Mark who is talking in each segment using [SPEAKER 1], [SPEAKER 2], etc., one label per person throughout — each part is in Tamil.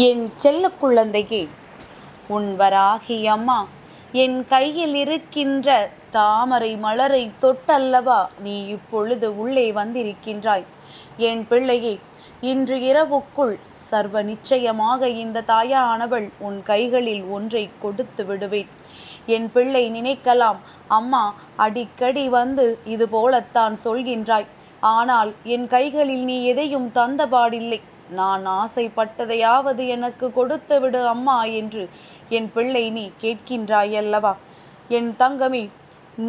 [SPEAKER 1] என் செல்ல குழந்தையே உன் வராகி அம்மா என் கையில் இருக்கின்ற தாமரை மலரை தொட்டல்லவா நீ இப்பொழுது உள்ளே வந்திருக்கின்றாய். என் பிள்ளையே இன்று இரவுக்குள் சர்வ நிச்சயமாக இந்த தாயானவள் உன் கைகளில் ஒன்றை கொடுத்து விடுவேன். என் பிள்ளை நினைக்கலாம் அம்மா அடிக்கடி வந்து இது போலத்தான் சொல்கின்றாய். ஆனால் என் கைகளில் நீ எதையும் தந்தபாடில்லை. நான் ஆசைப்பட்டதையாவது எனக்கு கொடுத்து விடு அம்மா என்று என் பிள்ளை நீ கேட்கின்றாயல்லவா? என் தங்கமே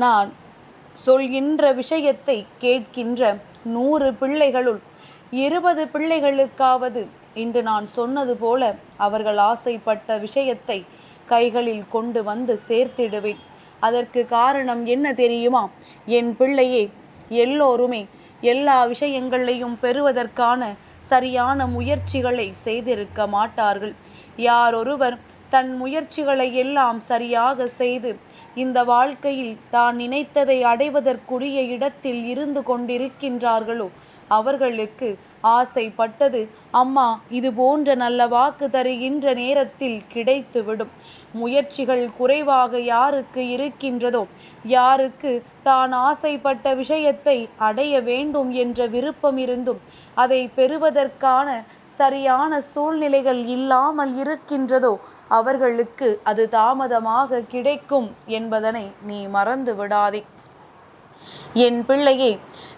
[SPEAKER 1] நான் சொல்கின்ற விஷயத்தை கேட்கின்ற நூறு பிள்ளைகளுள் இருபது பிள்ளைகளுக்காவது இன்று நான் சொன்னது போல அவர்கள் ஆசைப்பட்ட விஷயத்தை கைகளில் கொண்டு வந்து சேர்த்திடுவேன். அதற்கு காரணம் என்ன தெரியுமா? என் பிள்ளையே எல்லோருமே எல்லா விஷயங்களையும் பெறுவதற்கான சரியான முயற்சிகளை செய்திருக்க மாட்டார்கள். யாரொருவர் தன் முயற்சிகளை எல்லாம் சரியாக செய்து இந்த வாழ்க்கையில் தான் நினைத்ததை அடைவதற்குரிய இடத்தில் இருந்து கொண்டிருக்கின்றார்களோ அவர்களுக்கு ஆசைப்பட்டது. அம்மா இது போன்ற நல்ல வாக்கு தருகின்ற நேரத்தில் கிடைத்துவிடும் முயற்சிகள் குறைவாக யாருக்கு இருக்கின்றதோ யாருக்கு தான் ஆசைப்பட்ட விஷயத்தை அடைய வேண்டும் என்ற விருப்பம் இருந்தும் அதை பெறுவதற்கான சரியான சூழ்நிலைகள் இல்லாமல் இருக்கின்றதோ அவர்களுக்கு அது தாமதமாக கிடைக்கும் என்பதனை நீ மறந்து விடாதே. என் பிள்ளையே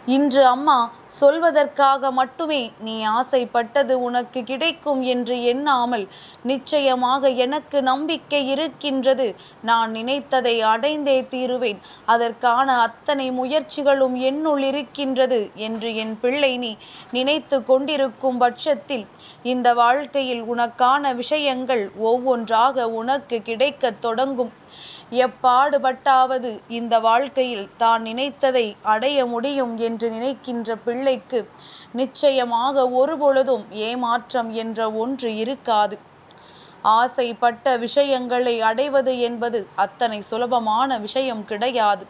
[SPEAKER 1] இன்று அம்மா சொல்வதற்காக மட்டுமே நீ ஆசைப்பட்டது உனக்கு கிடைக்கும் என்று எண்ணாமல் நிச்சயமாக எனக்கு நம்பிக்கை இருக்கின்றது. நான் நினைத்ததை அடைந்தே தீருவேன். அதற்கான அத்தனை முயற்சிகளும் என்னுள் இருக்கின்றது என்று என் பிள்ளை நீ நினைத்து கொண்டிருக்கும் பட்சத்தில் இந்த வாழ்க்கையில் உனக்கான விஷயங்கள் ஒவ்வொன்றாக உனக்கு கிடைக்கத் தொடங்கும். எப்பாடுபட்டாவது இந்த வாழ்க்கையில் தான் நினைத்ததை அடைய முடியும் என்று நினைக்கின்ற பிள்ளைக்கு நிச்சயமாக ஒருபொழுதும் ஏமாற்றம் என்ற ஒன்று இருக்காது. ஆசைப்பட்ட விஷயங்களை அடைவது என்பது அத்தனை சுலபமான விஷயம் கிடையாது.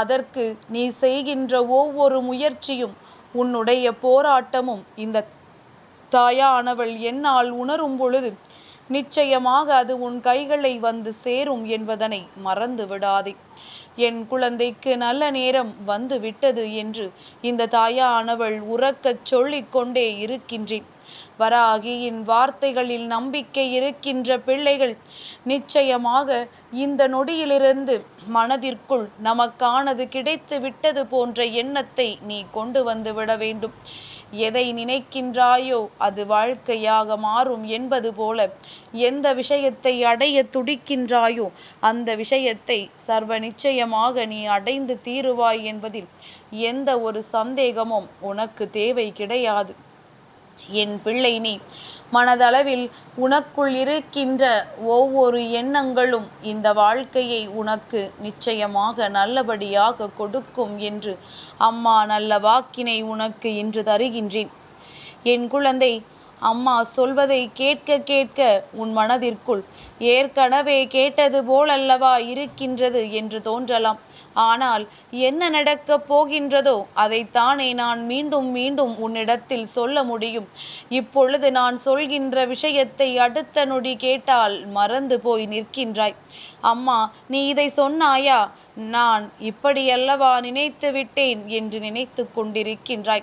[SPEAKER 1] அதற்கு நீ செய்கின்ற ஒவ்வொரு முயற்சியும் உன்னுடைய போராட்டமும் இந்த தாயானவள் என்னால் உணரும் பொழுது நிச்சயமாக அது உன் கைகளை வந்து சேரும் என்பதனை மறந்து விடாதே என் குழந்தைக்கு நல்ல நேரம் வந்து விட்டது என்று இந்த தாயானவள் உறக்கச் சொல்லிக் கொண்டே இருக்கின்றேன். வராகியின் வார்த்தைகளில் நம்பிக்கை இருக்கின்ற பிள்ளைகள் நிச்சயமாக இந்த நொடியிலிருந்து மனதிற்குள் நமக்கானது கிடைத்து விட்டது போன்ற எண்ணத்தை நீ கொண்டு வந்து விட வேண்டும். எதை நினைக்கின்றாயோ அது வாழ்க்கையாக மாறும் என்பது போல எந்த விஷயத்தை அடைய துடிக்கின்றாயோ அந்த விஷயத்தை சர்வ நிச்சயமாக நீ அடைந்து தீருவாய் என்பதில் எந்த ஒரு சந்தேகமும் உனக்கு தேவை கிடையாது. என் பிள்ளை நீ. மனதளவில் உனக்குள் இருக்கின்ற ஒவ்வொரு எண்ணங்களும் இந்த வாழ்க்கையை உனக்கு நிச்சயமாக நல்லபடியாக கொடுக்கும் என்று அம்மா நல்ல வாக்கினை உனக்கு இன்று தருகின்றேன். என் குழந்தை அம்மா சொல்வதை கேட்க கேட்க உன் மனதிற்குள் ஏற்கனவே கேட்டது போலல்லவா இருக்கின்றது என்று தோன்றலாம். ஆனால் என்ன நடக்கப் போகின்றதோ அதைத்தானே நான் மீண்டும் மீண்டும் உன்னிடத்தில் சொல்ல முடியும். இப்பொழுது நான் சொல்கின்ற விஷயத்தை அடுத்த நொடி கேட்டால் மறந்து போய் நிற்கின்றாய். அம்மா நீ இதை சொன்னாயா? நான் இப்படியல்லவா நினைத்து விட்டேன் என்று நினைத்து கொண்டிருக்கின்றாய்.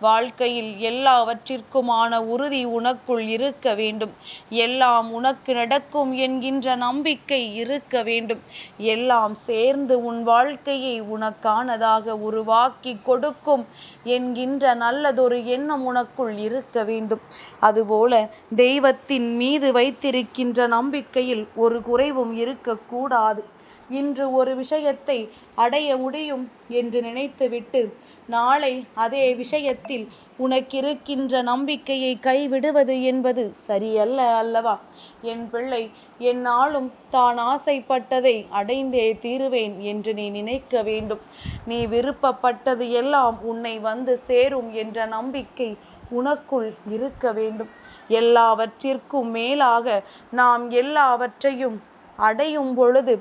[SPEAKER 1] வாழ்க்கையில் எல்லாவற்றிற்குமான உறுதி உனக்குள் இருக்க வேண்டும். எல்லாம் உனக்கு நடக்கும் என்கின்ற நம்பிக்கை இருக்க வேண்டும். எல்லாம் சேர்ந்து உன் வாழ்க்கையை உனக்கானதாக உருவாக்கி கொடுக்கும் என்கின்ற நல்லதொரு எண்ணம் உனக்குள் இருக்க வேண்டும். அதுபோல தெய்வத்தின் மீது வைத்திருக்கின்ற நம்பிக்கையில் ஒரு குறைவும் இருக்கக்கூடாது. இன்று ஒரு விஷயத்தை அடைய முடியும் என்று நினைத்துவிட்டு நாளை அதே விஷயத்தில் உனக்கிருக்கின்ற நம்பிக்கையை கைவிடுவது என்பது சரியல்ல அல்லவா? என் பிள்ளை என்னாலும் தான் ஆசைப்பட்டதை அடைந்தே தீருவேன் என்று நீ நினைக்க வேண்டும். நீ விருப்பப்பட்டது எல்லாம் உன்னை வந்து சேரும் என்ற நம்பிக்கை உனக்குள் இருக்க வேண்டும். எல்லாவற்றிற்கும் மேலாக நாம் எல்லாவற்றையும் அடையும் பொழுது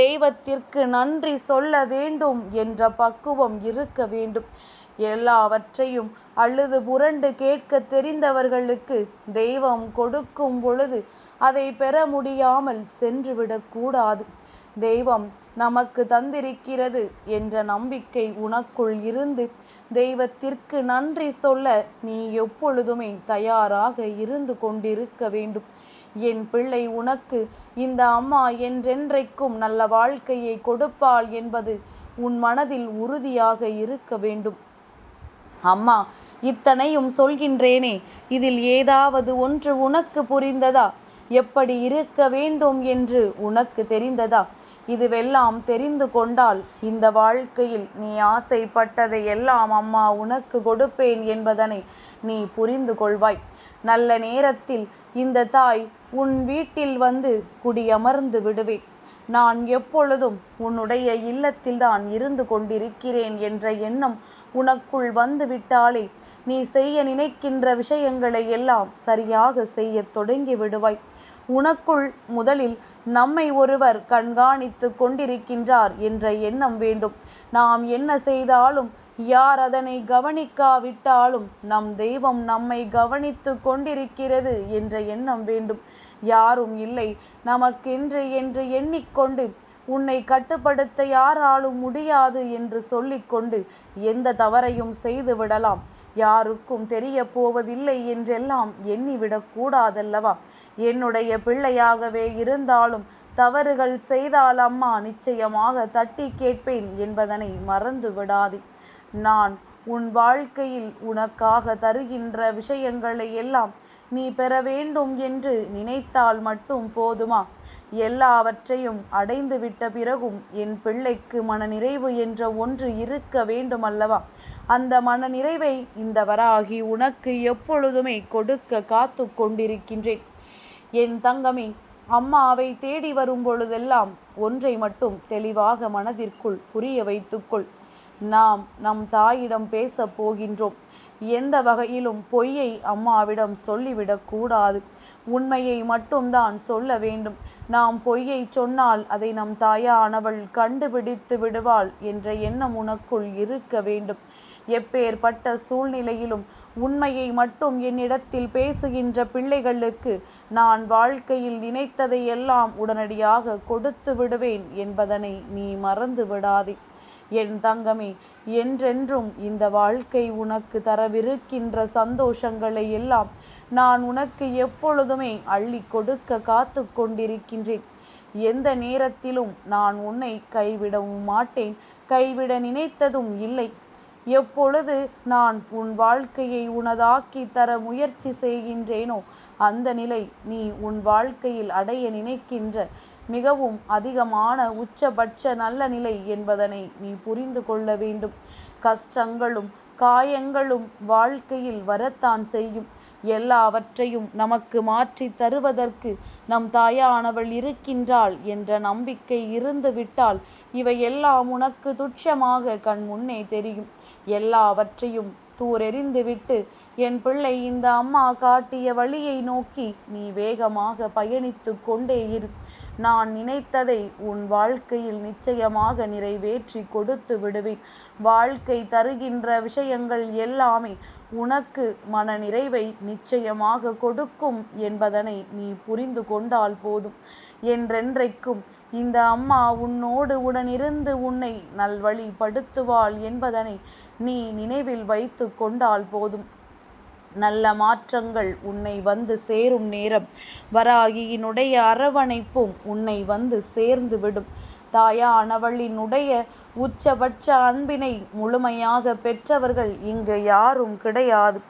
[SPEAKER 1] தெய்வத்திற்கு நன்றி சொல்ல வேண்டும் என்ற பக்குவம் இருக்க வேண்டும். எல்லாவற்றையும் அழுது புரண்டு கேட்க தெரிந்தவர்களுக்கு தெய்வம் கொடுக்கும் பொழுது அதை பெற முடியாமல் சென்றுவிடக்கூடாது தெய்வம் நமக்கு தந்திருக்கிறது என்ற நம்பிக்கை உனக்குள் இருந்து தெய்வத்திற்கு நன்றி சொல்ல நீ எப்பொழுதுமே தயாராக இருந்து கொண்டிருக்க வேண்டும். என் பிள்ளை உனக்கு இந்த அம்மா என்றென்றைக்கும் நல்ல வாழ்க்கையை கொடுப்பாள் என்பது உன் மனதில் உறுதியாக இருக்க வேண்டும். அம்மா இத்தனையும் சொல்கின்றேனே இதில் ஏதாவது ஒன்று உனக்கு புரிந்ததா? எப்படி இருக்க வேண்டும் என்று உனக்கு தெரிந்ததா? இதுவெல்லாம் தெரிந்து கொண்டால் இந்த வாழ்க்கையில் நீ ஆசைப்பட்டதை எல்லாம் அம்மா உனக்கு கொடுப்பேன் என்பதனை நீ புரிந்து கொள்வாய். நல்ல நேரத்தில் இந்த தாய் உன் வீட்டில் வந்து குடியமர்ந்து விடுவேன். நான் எப்பொழுதும் உன்னுடைய இல்லத்தில்தான் இருந்து கொண்டிருக்கிறேன் என்ற எண்ணம் உனக்குள் வந்து விட்டாலே நீ செய்ய நினைக்கின்ற விஷயங்களை எல்லாம் சரியாக செய்ய தொடங்கி விடுவாய். உனக்குள் முதலில் நம்மை ஒருவர் கண்காணித்து கொண்டிருக்கின்றார் என்ற எண்ணம் வேண்டும். நாம் என்ன செய்தாலும் யார் அதனை கவனிக்காவிட்டாலும் நம் தெய்வம் நம்மை கவனித்து கொண்டிருக்கிறது என்ற எண்ணம் வேண்டும். யாரும் இல்லை. நமக்கென்று என்று எண்ணிக்கொண்டு உன்னை கட்டுப்படுத்த யாராலும் முடியாது என்று சொல்லிக்கொண்டு எந்த தவறையும் செய்து விடலாம் யாருக்கும் தெரிய போவதில்லை என்றெல்லாம் எண்ணிவிடக்கூடாதல்லவா என்னுடைய பிள்ளையாகவே இருந்தாலும் தவறுகள் செய்தால் அம்மா நிச்சயமாக தட்டி கேட்பேன் என்பதனை மறந்து விடாதே நான் உன் வாழ்க்கையில் உனக்காக தருகின்ற விஷயங்களை எல்லாம் நீ பெற வேண்டும் என்று நினைத்தால் மட்டும் போதுமா? எல்லாவற்றையும் அடைந்து விட்ட பிறகும் என் பிள்ளைக்கு மனநிறைவு என்ற ஒன்று இருக்க வேண்டுமல்லவா? அந்த மன நிறைவை இந்த வராகி உனக்கு எப்பொழுதுமே கொடுக்க காத்து கொண்டிருக்கின்றேன். என் தங்கமே அம்மாவை தேடி வரும் பொழுதெல்லாம் ஒன்றை மட்டும் தெளிவாக மனதிற்குள் புரிய வைத்துக்கொள் நாம் நம் தாயிடம் பேசப் போகின்றோம். எந்த வகையிலும் பொய்யை அம்மாவிடம் சொல்லிவிடக் கூடாது. உண்மையை மட்டும்தான் சொல்ல வேண்டும். நாம் பொய்யை சொன்னால் அதை நம் தாயானவள் கண்டுபிடித்து விடுவாள் என்ற எண்ணம் உனக்குள் இருக்க வேண்டும். எப்பேற்பட்ட சூழ்நிலையிலும் உண்மையை மட்டும் என்னிடத்தில் பேசுகின்ற பிள்ளைகளுக்கு நான் வாழ்க்கையில் நினைத்ததை எல்லாம் உடனடியாக கொடுத்து விடுவேன் என்பதனை நீ மறந்து விடாதே என் தங்கமே என்றென்றும் இந்த வாழ்க்கை உனக்கு தரவிருக்கின்ற சந்தோஷங்களை எல்லாம் நான் உனக்கு எப்பொழுதுமே அள்ளி கொடுக்க காத்து கொண்டிருக்கின்றேன். எந்த நேரத்திலும் நான் உன்னை கைவிடவும் மாட்டேன். கைவிட நினைத்ததும் இல்லை. எப்பொழுது நான் உன் வாழ்க்கையை உனதாக்கி தர முயற்சி செய்கின்றேனோ அந்த நிலை நீ உன் வாழ்க்கையில் அடைய நினைக்கின்ற மிகவும் அதிகமான உச்சபட்ச நல்ல நிலை என்பதனை நீ புரிந்து கொள்ள வேண்டும். கஷ்டங்களும் காயங்களும் வாழ்க்கையில் வரத்தான் செய்யும். எல்லாவற்றையும் நமக்கு மாற்றி தருவதற்கு நம் தாயானவள் இருக்கின்றாள் என்ற நம்பிக்கை இருந்துவிட்டால் இவை எல்லாம் உனக்கு துட்சமாக கண் முன்னே தெரியும். எல்லாவற்றையும் தூரெறிந்துவிட்டு என் பிள்ளை இந்த அம்மா காட்டிய வழியை நோக்கி நீ வேகமாக பயணித்து கொண்டே இரு. நான் நினைத்ததை உன் வாழ்க்கையில் நிச்சயமாக நிறைவேற்றி கொடுத்து விடுவேன். வாழ்க்கை தருகின்ற விஷயங்கள் எல்லாமே உனக்கு மன நிறைவை நிச்சயமாக கொடுக்கும் என்பதனை நீ புரிந்து கொண்டால் போதும். என்றென்றைக்கும் இந்த அம்மா உன்னோடு உடனிருந்து உன்னை நல்வழிப்படுத்துவாள் என்பதனை நீ நினைவில் வைத்து கொண்டால் போதும். நல்ல மாற்றங்கள் உன்னை வந்து சேரும் நேரம். வராகியினுடைய அரவணைப்பும் உன்னை வந்து சேர்ந்து விடும் தாயானவளினுடைய உச்சபட்ச அன்பினை முழுமையாக பெற்றவர்கள் இங்கு யாரும் கிடையாது.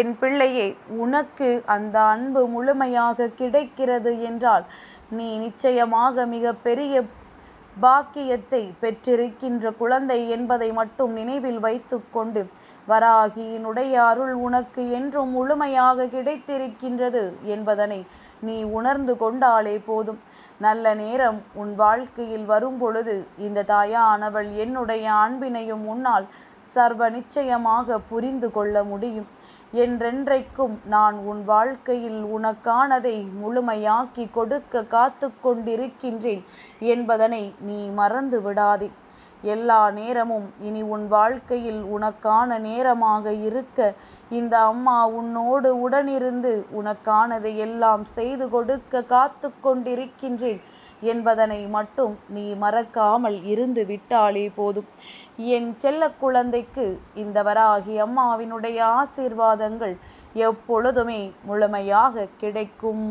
[SPEAKER 1] என் பிள்ளையே உனக்கு அந்த அன்பு முழுமையாக கிடைக்கிறது என்றால் நீ நிச்சயமாக மிக பெரிய பாக்கியத்தை பெற்றிருக்கின்ற குழந்தை என்பதை மட்டும் நினைவில் வைத்துக்கொண்டு வராகியினுடைய அருள் உனக்கு என்றும் முழுமையாக கிடைத்திருக்கின்றது என்பதனை நீ உணர்ந்து கொண்டாலே போதும். நல்ல நேரம் உன் வாழ்க்கையில் வரும் பொழுது இந்த தாயானவள் என்னுடைய அன்பினையும் உன்னால் சர்வ நிச்சயமாக புரிந்து கொள்ள முடியும். என்றென்றைக்கும் நான் உன் வாழ்க்கையில் உனக்கானதை முழுமையாக்கி கொடுக்க காத்து கொண்டிருக்கின்றேன் என்பதனை நீ மறந்து விடாதே. எல்லா நேரமும் இனி உன் வாழ்க்கையில் உனக்கான நேரமாக இருக்க இந்த அம்மா உன்னோடு உடனிருந்து உனக்கானதை எல்லாம் செய்து கொடுக்க காத்து கொண்டிருக்கின்றேன் என்பதனை மட்டும் நீ மறக்காமல் இருந்து விட்டாலே போதும். என் செல்ல குழந்தைக்கு இந்த வராகி அம்மாவினுடைய ஆசீர்வாதங்கள் எப்பொழுதுமே முழுமையாக கிடைக்கும்.